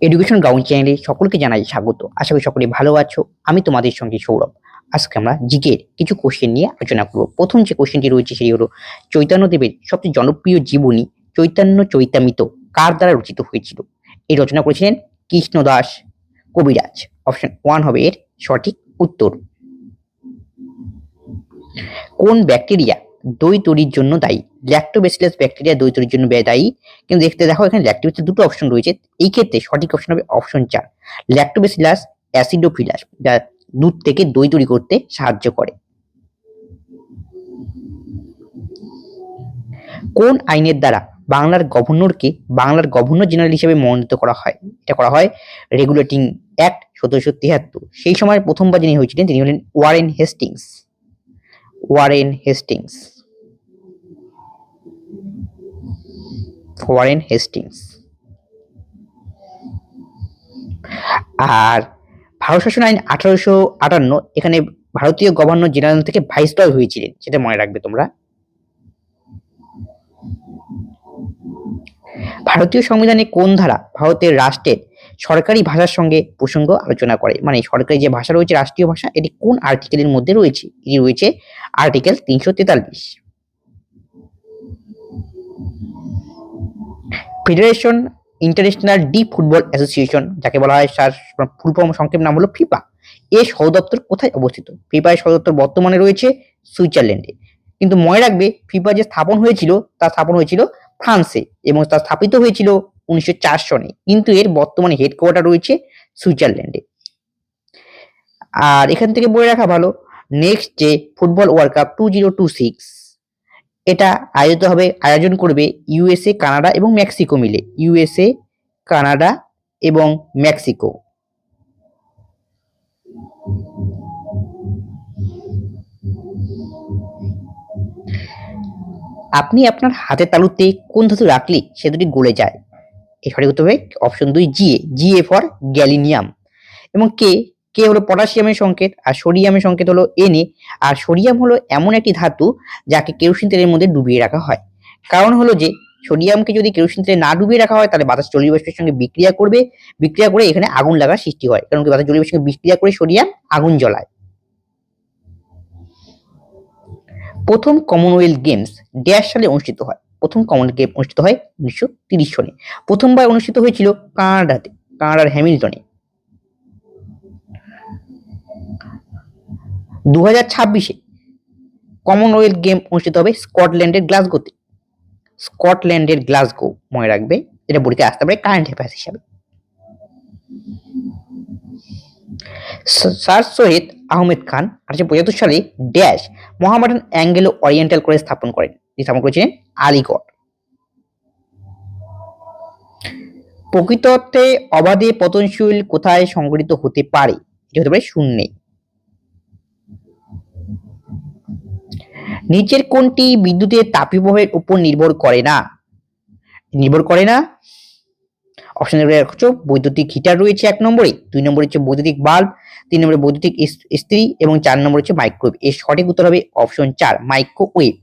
Education ground চ্যানেলে সকলকে জানাই স্বাগত। আশা করি সকলে ভালো আছো। আমি তোমাদের সঙ্গে সৌরভ। আজকে আমরা জিকের কিছু কোশ্চেন নিয়ে আলোচনা করব। প্রথম যে কোশ্চেনটি রয়েছে সেটি হলো চৈতন্যদেবের সবচেয়ে জনপ্রিয় জীবনী চৈতন্য চৈতামিত কার দ্বারা রচিত হয়েছিল? এই রচনা করেছিলেন কৃষ্ণদাস কবিরাজ। অপশন ওয়ান হবে এর সঠিক উত্তর। কোন ব্যাকটেরিয়া দই তৈরির জন্য দায়ী। ল্যাক্টোবেসিলাস ব্যাকটেরিয়া দই তৈরির জন্য দায়ী। কিন্তু দেখতে দেখো, এখানে ল্যাক্টোবেসিলাস দুটো অপশন রয়েছে। এই ক্ষেত্রে সঠিক অপশন হবে অপশন চার। ল্যাক্টোবেসিলাস অ্যাসিডোফিলাস যা দুধ থেকে দই তৈরি করতে সাহায্য করে। কোন আইনের দ্বারা বাংলার গভর্নরকে বাংলার গভর্নর জেনারেল হিসেবে মনোনীত করা হয়? এটা করা হয় রেগুলেটিং অ্যাক্ট সতেরোশো তিয়াত্তর সেই সময় প্রথমবার যিনি হয়েছিলেন, তিনি হলেন Warren Hastings. Warren Hastings. Warren Hastings. আর ভারত শাসন আইন আঠারোশো আটান্ন, এখানে ভারতীয় গভর্নর জেনারেল থেকে ভাইস ভাইসরয় হয়েছিলেন, সেটা মনে রাখবে তোমরা। ভারতীয় সংবিধানে কোন ধারা ভারতের রাষ্ট্রের সরকারি ভাষার সঙ্গে প্রসঙ্গ আলোচনা করে? মানে সরকারি যে ভাষা রয়েছে, রাষ্ট্রীয় ভাষা, এটি কোন আর্টিকেলের মধ্যে রয়েছে? এটি রয়েছে আর্টিকেল তিনশো তেতাল্লিশ। Federation international de football association যাকে বলা হয় তার ফুল সংক্ষেপ নাম হলো ফিফা। এর সদর দপ্তর কোথায় অবস্থিত? ফিফা এর সদর দপ্তর বর্তমানে রয়েছে সুইজারল্যান্ডে। কিন্তু মনে রাখবে, ফিফা যে স্থাপন হয়েছিল, তা স্থাপন হয়েছিল ফ্রান্সে এবং তা স্থাপিত হয়েছিল উনিশশো চার সনে। কিন্তু এর বর্তমানে হেডকোয়ার্টার রয়েছে সুইজারল্যান্ডে। আর এখান থেকে বলে রাখা ভালো নেক্সট যে football world cup two zero two six এটা আয়োজিত হবে, আয়োজন করবে ইউএসএ কানাডা এবং মেক্সিকো মিলে। ইউএসএ কানাডা এবং মেক্সিকো। আপনি আপনার হাতের তালুতে কোন ধাতু রাখলে সে দুটি গলে যায়? এ সঠিক উত্তর হবে অপশন দুই জিএ জিএ ফর গ্যালিনিয়াম এবং কে কে হলো পটাশিয়ামের সংকেত আর সোডিয়ামের সংকেত হলো এনএ আর সোডিয়াম হলো এমন একটি ধাতু যাকে কেরোসিন তেলের মধ্যে ডুবিয়ে রাখা হয়। কারণ হলো যে সোডিয়ামকে যদি কেরোসিন তেলে না ডুবিয়ে রাখা হয়, তাহলে বাতাস জলীয় বাষ্পের সঙ্গে বিক্রিয়া করবে, বিক্রিয়া করে এখানে আগুন লাগার সৃষ্টি হয়। কারণ বাতাস জলীয় বাষ্পের সঙ্গে বিক্রিয়া করে সোডিয়াম আগুন জ্বলায়। প্রথম কমনওয়েলথ গেমস ড্যাশ সালে অনুষ্ঠিত হয়। প্রথম কমনওয়েলথ গেম অনুষ্ঠিত হয় উনিশশো সনে। প্রথমবার অনুষ্ঠিত হয়েছিল কানাডাতে, কানাডার হ্যামিল্টনে। দু হাজার ছাব্বিশে কমনওয়েলথ গেম অনুষ্ঠিত হবে স্কটল্যান্ডের গ্লাসগোতে স্কটল্যান্ডের গ্লাসগো মনে রাখবে এটা বলিতে আসতে পারে কারেন্ট অ্যাফেয়ার্স হিসাবে। স- স্যার সৈয়দ আহমেদ খান আঠারোশো পঁচাত্তর সালে dash Mohammedan Anglo Oriental college স্থাপন করেন স্থাপন করেছিলেন আলিগড়। প্রকৃত অর্থে অবাধে পতনশীল কোথায় সংঘটিত হতে পারে, এটি হতে পারে শূন্যে। নিচের কোনটি বিদ্যুতের তাপীয় প্রবাহের উপর নির্ভর করে না। নির্ভর করে না? অপশন হচ্ছে বৈদ্যুতিক হিটার রয়েছে এক নম্বরে, দুই নম্বরে হচ্ছে বৈদ্যুতিক বাল্ব তিন নম্বরে বৈদ্যুতিক ইস- ইস্ত্রি এবং চার নম্বর হচ্ছে মাইক্রোওয়েভ এর সঠিক উত্তর হবে অপশন চার মাইক্রোওয়েভ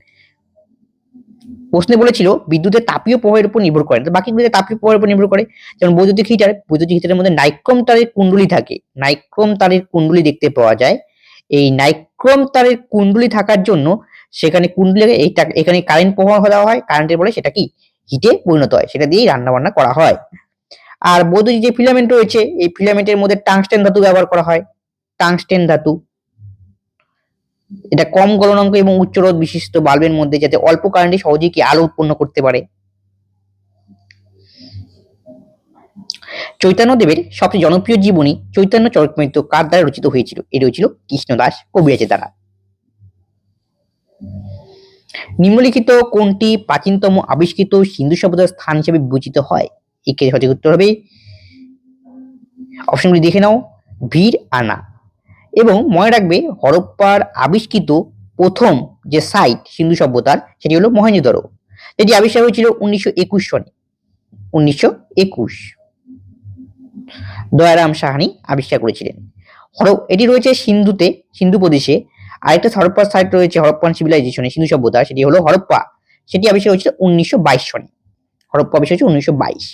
প্রশ্নে বলেছিল, বিদ্যুতের তাপীয় প্রবাহের উপর নির্ভর করে। তো বাকিগুলোতে তাপীয় প্রবাহের উপর নির্ভর করে। যেমন বৈদ্যুতিক হিটার বৈদ্যুতিক হিটারের মধ্যে নাইক্রোম তারের কুণ্ডলী থাকে। নাইক্রোম তারের কুণ্ডলী দেখতে পাওয়া যায়। এই নাইক্রোম তারের কুণ্ডলী থাকার জন্য সেখানে কুণ্ডলী এইটা এখানে কারেন্ট প্রবাহ দেওয়া হয়। কারেন্টের বলে সেটা কি? হিটে পরিণত হয়। সেটা দিয়েই রান্না বান্না করা হয়। আর বৈদ্যুতিক যে ফিলামেন্ট রয়েছে, এই ফিলামেন্টের মধ্যে টাংস্টেন ধাতু ব্যবহার করা হয়। টাংস্টেন ধাতু। এটা কম গলনাঙ্ক এবং উচ্চ রোধ বিশিষ্ট বাল্বের মধ্যে, যাতে অল্প কারেন্টে সহজেই কি আলো উৎপন্ন করতে পারে। চৈতন্যদেবের সবচেয়ে জনপ্রিয় জীবনী চৈতন্য চরিতমৃত কার দ্বারা রচিত হয়েছিল? এটি হয়েছিল কৃষ্ণদাস কবিরাজের দ্বারা। নিম্নলিখিত কোনটি প্রাচীনতম আবিষ্কৃত সিন্ধু সভ্যতার স্থান হিসেবে বিবেচিত হয়? একে সঠিক উত্তর হবে অপশনগুলি দেখে নাও, ভিড় আনা এবং মনে রাখবে, হরপ্পার আবিষ্কৃত প্রথম যে সাইট সিন্ধু সভ্যতার, সেটি হলো মহেঞ্জোদারো যেটি আবিষ্কার হয়েছিল উনিশশো একুশ সনে। উনিশশো একুশ। দয়ারাম সাহানি আবিষ্কার করেছিলেন। হর এটি রয়েছে সিন্ধুতে, সিন্ধু প্রদেশে আরেকটা হরপ্পা সাইট রয়েছে হরপ্পান সিভিলাইজেশনে সিন্ধু সভ্যতা, সেটি হলো হরপ্পা। সেটি আবিষ্কার হয়েছিল উনিশশো বাইশ সনে। হরপ্পা আবিষ্কার হয়েছে উনিশশো বাইশ।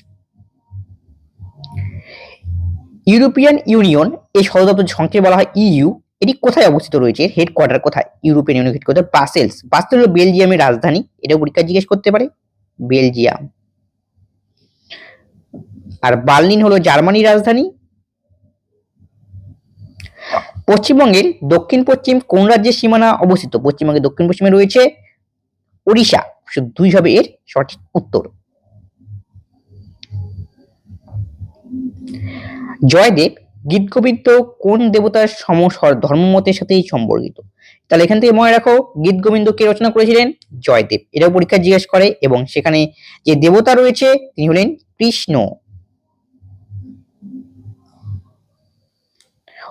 ইউরোপিয়ান ইউনিয়ন এই সদর দপ্তর সংক্ষেপে বলা হয় ইইউ, এটি কোথায় অবস্থিত রয়েছে? হেডকোয়ার্টার কোথায়? European Union headquarter Brussels Brussels হলো বেলজিয়ামের রাজধানী এটা পরীক্ষা জিজ্ঞেস করতে পারে। বেলজিয়াম। আর বার্লিন হলো জার্মানির রাজধানী পশ্চিমবঙ্গের দক্ষিণ পশ্চিম কোন রাজ্যের সীমানা অবস্থিত? পশ্চিমবঙ্গের দক্ষিণ পশ্চিমে রয়েছে ওড়িশা। দুই হবে এর সঠিক উত্তর। জয়দেব গীত গোবিন্দ কোন দেবতার সমস্বর ধর্মমতের সাথেই সম্পর্কিত? তাহলে এখান থেকে মনে রাখো গীত গোবিন্দ কে রচনা করেছিলেন? জয়দেব। এটাও পরীক্ষা জিজ্ঞেস করে এবং সেখানে যে দেবতা রয়েছে, তিনি হলেন কৃষ্ণ।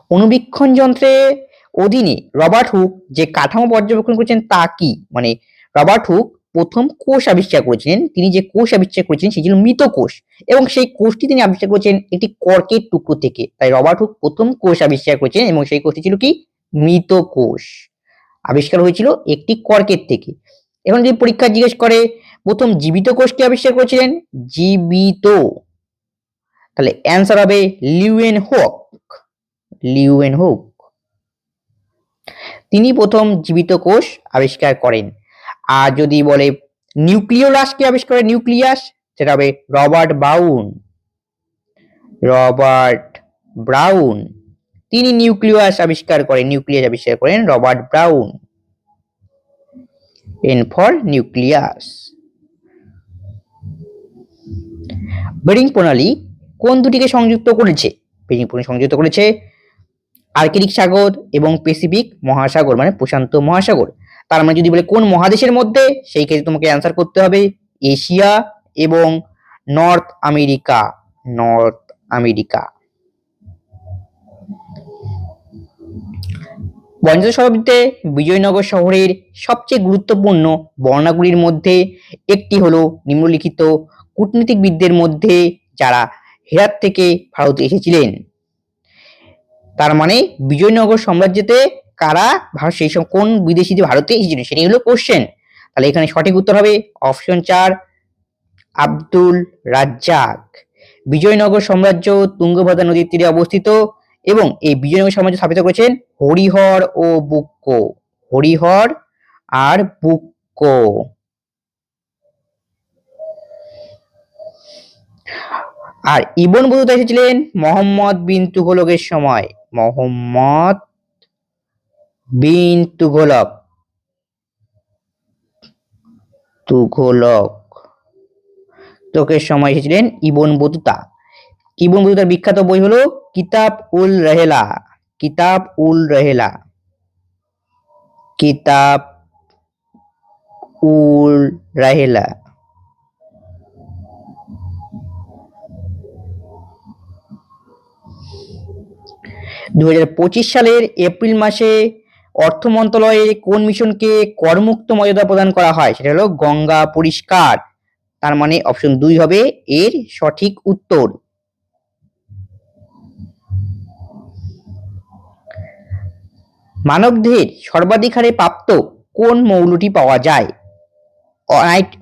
অনুবীক্ষণ যন্ত্রের অধীনে রবার্ট হুক যে কাঠামো পর্যবেক্ষণ করেছেন তা কি? মানে রবার্ট হুক প্রথম কোষ আবিষ্কার করেছিলেন, তিনি যে কোষ আবিষ্কার করেছিলেন সেটি ছিল মৃত কোষ এবং সেই কোষটি তিনি আবিষ্কার করেছেন একটি কর্কের টুকরো থেকে। তাই রবার্ট হুক প্রথম কোষ আবিষ্কার করেছেন এবং সেই কোষটি ছিল কি? মৃত কোষ আবিষ্কার হয়েছিল একটি কর্কের থেকে। এখন যদি পরীক্ষা জিজ্ঞেস করে, প্রথম জীবিত কোষকে আবিষ্কার করেছিলেন? জীবিত। তাহলে অ্যান্সার হবে লিউয়েন হোক। লিউয়েন হোক। তিনি প্রথম জীবিত কোষ আবিষ্কার করেন। আর যদি বলে নিউক্লিওলাসকে আবিষ্কার করে? নিউক্লিয়াস, সেটা হবে রবার্ট বাউন রবার্ট ব্রাউন। তিনি নিউক্লিয়াস আবিষ্কার করেন, নিউক্লিয়াস আবিষ্কার করেন Robert Brown. N for nucleus. Bering প্রণালী কোন দুটিকে সংযুক্ত করেছে? বেরিং প্রণালী সংযুক্ত করেছে আর্কটিক সাগর এবং প্যাসিফিক মহাসাগর মানে প্রশান্ত মহাসাগর। তার মানে যদি বলে কোন মহাদেশের মধ্যে, সেই ক্ষেত্রে তোমাকে অ্যান্সার করতে হবে এশিয়া এবং নর্থ আমেরিকা নর্থ আমেরিকা পঞ্চদশ শতাব্দীতে বিজয়নগর শহরের সবচেয়ে গুরুত্বপূর্ণ বর্ণাগুলির মধ্যে একটি হলো নিম্নলিখিত কূটনীতিকবিদদের মধ্যে যারা হেরাত থেকে ভারতে এসেছিলেন। তার মানে বিজয়নগর সাম্রাজ্যতে কারা? ভারত, সেই সব কোন বিদেশিতে ভারতে এসেছিল সেটাই হলো কোশ্চেন তাহলে এখানে সঠিক উত্তর হবে অপশন চার, আব্দুল রাজ্জাক। বিজয়নগর সাম্রাজ্য তুঙ্গভদ্রা নদীর তীরে অবস্থিত এবং এই বিজয়নগর সাম্রাজ্য স্থাপিত করেছেন হরিহর ও বুক্ক। হরিহর আর বুক্ক। আর ইবন বতুতা এসেছিলেন মোহাম্মদ বিন তুঘলকের সময়। মোহাম্মদ বিন তুঘলক। তুঘলক। তোকের সময় এসেছিলেন ইবন বতুতা। ইবন বতুতার বিখ্যাত বই হলো কিতাব উল রহেলা। কিতাব উল রহেলা। কিতাব উল রাহেলা। দু হাজার পঁচিশ সালের এপ্রিল মাসে অর্থ মন্ত্রণালয়ে কোন মিশনকে করমুক্ত মর্যাদা প্রদান করা হয়? সেটা হলো গঙ্গা পরিষ্কার। তার মানে অপশন দুই হবে এর সঠিক উত্তর। মানবদেহের সর্বাধিক হারে প্রাপ্ত কোন মৌলটি পাওয়া যায়?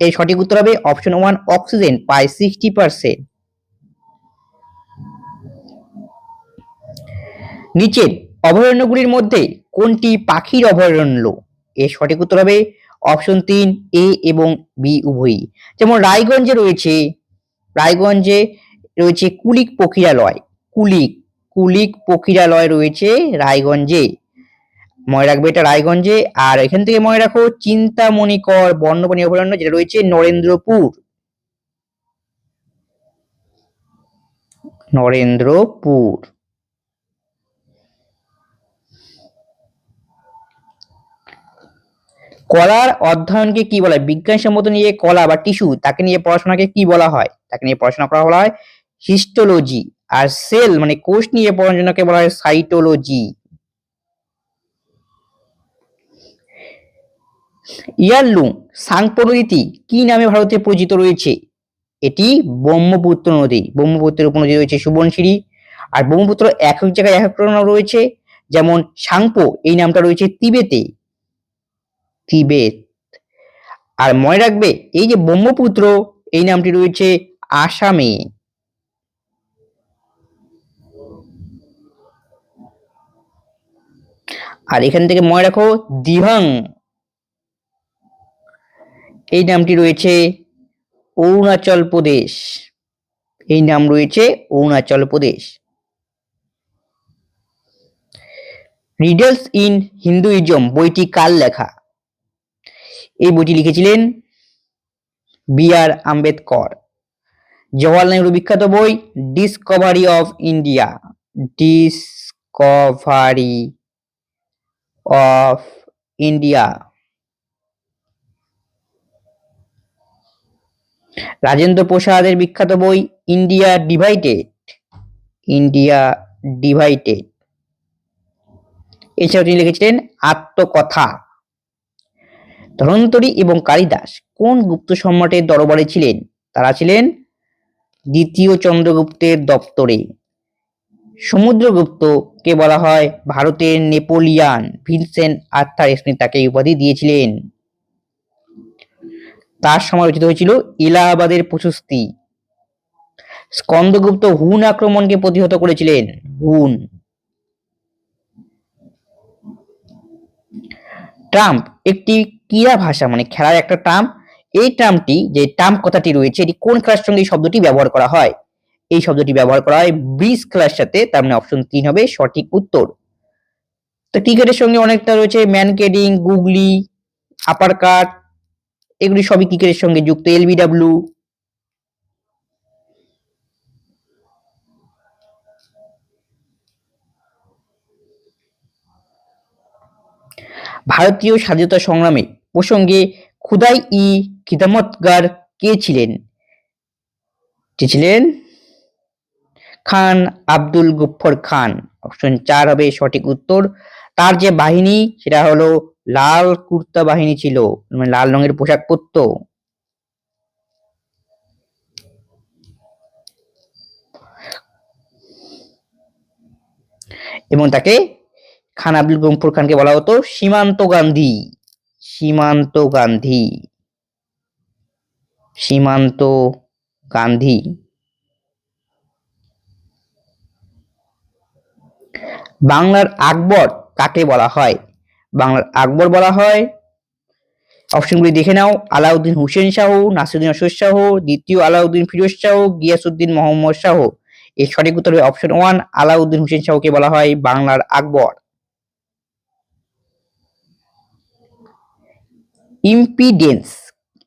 এর সঠিক উত্তর হবে অপশন ওয়ান, অক্সিজেন পায় সিক্সটি পার্সেন্ট নিচের অভয়ারণ্যগুলির মধ্যে কোনটি পাখির অভয়ারণ্য? এর সঠিক উত্তর হবে অপশন তিন, এ এবং বি উভয়ই। যেমন রায়গঞ্জে রয়েছে রায়গঞ্জে রয়েছে কুলিক পক্ষীরালয়। কুলিক কুলিক পক্ষীরালয় রয়েছে রায়গঞ্জে। মনে রাখবে এটা রায়গঞ্জে। আর এখান থেকে মনে রাখো চিন্তামণিকর বন্যপ্রাণী অভয়ারণ্য যেটা রয়েছে নরেন্দ্রপুর। নরেন্দ্রপুর। কলার অধ্যয়নকে কি বলা? হয় বিজ্ঞানসম্মত নিয়ে কলা বা টিস্যু, তাকে নিয়ে পড়াশোনাকে কি বলা হয়? তাকে নিয়ে পড়াশোনা করা বলা হয় হিস্টোলজি। আর সেল মানে কোষ নিয়ে পড়াশোনাকে বলা হয় সাইটোলজি। ইয়ারলুং সাংপো নদীটি কি নামে ভারতে পরিচিত রয়েছে? এটি ব্রহ্মপুত্র নদী। ব্রহ্মপুত্রের উপনদী রয়েছে সুবর্ণশিরি। আর ব্রহ্মপুত্র এক এক জায়গায় এক এক রয়েছে। যেমন সাংপো, এই নামটা রয়েছে তিবেতে। তিবেত আর মনে রাখবে, এই যে ব্রহ্মপুত্র, এই নামটি রয়েছে আসামে। আর এখান থেকে মনে রাখো দিহাং এই নামটি রয়েছে অরুণাচল প্রদেশ। এই নাম রয়েছে Arunachal Pradesh. Riddles in Hinduism বইটি কাল লেখা? বইটি লিখেছিলেন বি আর আম্বেদকর। জওয়াহরলাল নেহরু বিখ্যাত বই Discovery of India Discovery of India Rajendra প্রসাদের বিখ্যাত বই ইন্ডিয়া ডিভাইডেড ইন্ডিয়া ডিভাইডেড এছাড়াও তিনি লিখেছিলেন আত্মকথা। ধন্বন্তরী এবং কালিদাস কোন গুপ্ত সম্রাটের দরবারে ছিলেন? তারা ছিলেন দ্বিতীয় চন্দ্রগুপ্তের দপ্তরে। সমুদ্রগুপ্তকে বলা হয়? ভারতের নেপোলিয়ান ভিনসেন্ট আর্থার স্মিথ তাকে উপাধি দিয়েছিলেন। তার সময় রচিত হয়েছিল এলাহাবাদের প্রশস্তি। স্কন্দগুপ্ত হুন আক্রমণকে প্রতিহত করেছিলেন। হুন। ট্রাম্প একটি ক্রীড়া ভাষা মানে খেলার একটা টার্ম এই টার্মটি যে টার্ম কথাটি রয়েছে, এটি কোন খেলার সঙ্গে এই শব্দটি ব্যবহার করা হয়? এই শব্দটি ব্যবহার করা হয় ব্রিজ খেলার সাথে, তার মানে অপশন তিন হবে সঠিক উত্তর। তো ক্রিকেটের সঙ্গে অনেকটা রয়েছে ম্যানকেডিং গুগলি আপার কাট এগুলি সবই ক্রিকেটের সঙ্গে যুক্ত এলবিডাব্লিউ ভারতীয় স্বাধীনতা সংগ্রামে প্রসঙ্গে খুদাই ই খিদামতগার কে ছিলেন? কে ছিলেন? খান আব্দুল গুফর খান। অপশন চার হবে সঠিক উত্তর। তার যে বাহিনী, সেটা হলো লাল কুর্তা বাহিনী ছিল মানে লাল রঙের পোশাক পরতো। এবং তাকে খান আব্দুল গফুর খানকে বলা হতো সীমান্ত গান্ধী। সীমান্ত গান্ধী। সীমান্ত গান্ধী। বাংলার আকবর কাকে বলা হয়? বাংলার আকবর বলা হয়, অপশনগুলি দেখে নাও, আলাউদ্দিন হুসেন শাহ, নাসিরুদ্দিন অশোক শাহ, দ্বিতীয় আলাউদ্দিন ফিরোজ শাহ গিয়াসুদ্দিন মোহাম্মদ শাহ। এর সঠিক উত্তর হবে অপশন ওয়ান আলাউদ্দিন হুসেন শাহকে বলা হয় বাংলার আকবর। ইম্পিডেন্স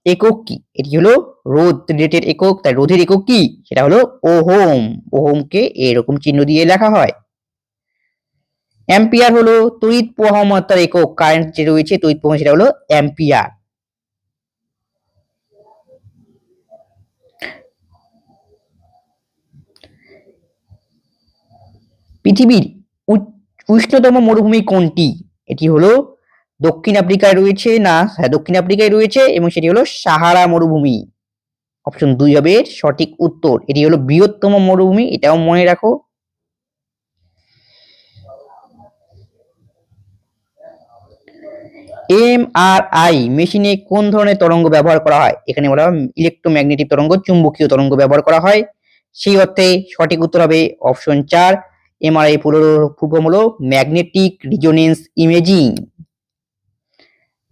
একক কি? এটি হলো রোধ রিলেটেড একক, তাই রোধের একক কি? সেটা হলো ওহোম। ওহোমকে এরকম চিহ্ন দিয়ে লেখা হয়। অ্যাম্পিয়ার হলো তড়িৎ প্রবাহমাত্রার একক কারেন্ট যে রয়েছে, তড়িৎ প্রবাহ সেটা হলো অ্যাম্পিয়ার। পৃথিবীর উষ্ণতম মরুভূমি কোনটি? এটি হলো দক্ষিণ আফ্রিকায় রয়েছে না হ্যাঁ দক্ষিণ আফ্রিকায় রয়েছে এবং সেটি হলো সাহারা মরুভূমি। অপশন দুই হবে সঠিক উত্তর। এটি হলো বৃহত্তম মরুভূমি, এটাও মনে রাখো। এম আর আই মেশিনে কোন ধরনের তরঙ্গ ব্যবহার করা হয়? এখানে বলা হয় ইলেকট্রোম্যাগনেটিক তরঙ্গ, চুম্বকীয় তরঙ্গ ব্যবহার করা হয়। সেই অর্থে সঠিক উত্তর হবে অপশন চার, এমআরআই পুরো ফুল হলো magnetic resonance imaging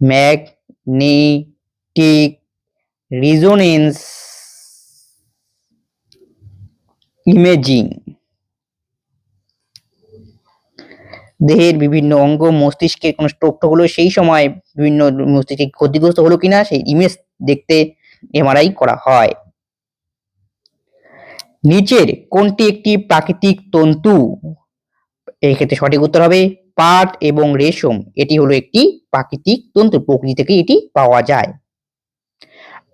magnetic resonance imaging. দেহের বিভিন্ন অঙ্গ মস্তিষ্কের কোনো স্ট্রোক হলো, সেই সময় বিভিন্ন মস্তিষ্কে ক্ষতিগ্রস্ত হলো কিনা, সেই ইমেজ দেখতে এমআরআই করা হয়। নিচের কোনটি একটি প্রাকৃতিক তন্তু? এই ক্ষেত্রে সঠিক উত্তর হবে পাট এবং রেশম, এটি হলো একটি প্রাকৃতিক তন্তু প্রকৃতি থেকে এটি পাওয়া যায়।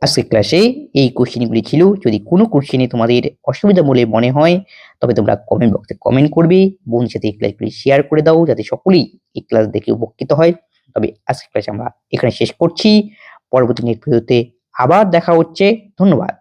আজকের ক্লাসে এই কোশ্চেনগুলি ছিল। যদি কোনো কোশ্চেনে তোমাদের অসুবিধা বলে মনে হয়, তবে তোমরা কমেন্ট বক্সে কমেন্ট করবে। বন্ধুর সাথে এই ক্লাসগুলি শেয়ার করে দাও, যাতে সকলেই এই ক্লাস দেখে উপকৃত হয়। তবে আজকের ক্লাস আমরা এখানে শেষ করছি। পরবর্তী নেট ভিডিওতে আবার দেখা হচ্ছে। ধন্যবাদ।